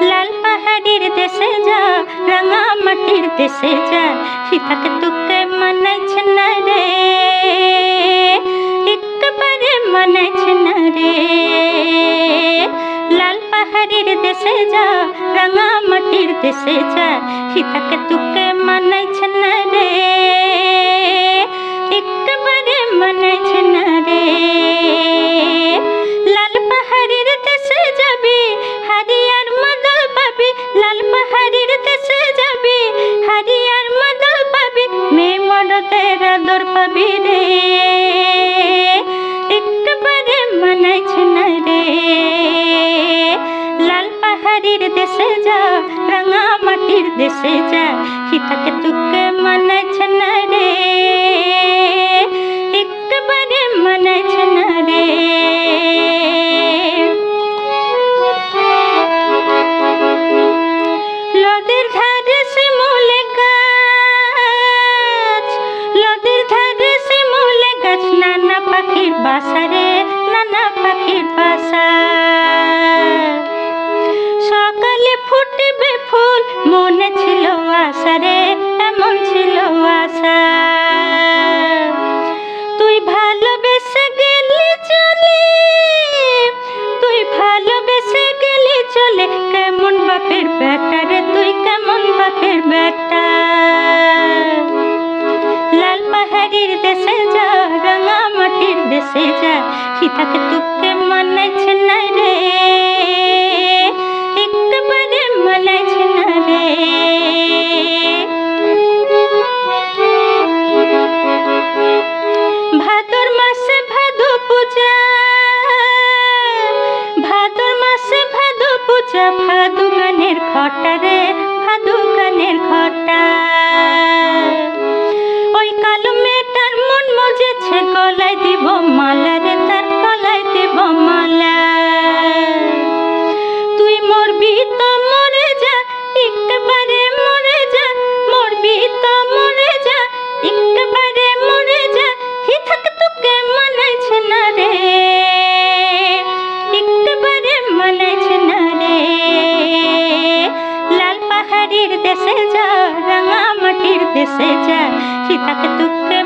লাল পাহাড়ির দেশে যা, রাঙা মাটির দেশে যা সীতাকে তোকে মানাইছে না রে। একেবারে মানাইছে না রে। লাল পাহাড়ির দেশে যা, রাঙা মাটির দেশে যা সীতাকে তোকে মানাইছে না রে। লাল পাহাড়ির দেশে যা রাঙা মাটির দেশে যা হিতাকে তোকে ছিল আশা রে, এমন ছিল আশা। তুই ভালোবেসে গেলি চলে, তুই ভালোবেসে গেলি চলে, কেমন বাপের বেটা রে, তুই কেমন বাপের বেটা লাল পাহাড়ির দেশে যা, রাঙা মাটির দেশে যা, সীতাকে তোকে মানাইছে না পূজা ভাদু গানের খটা রে খটা। মাটির দেশে সীতাকে তোকে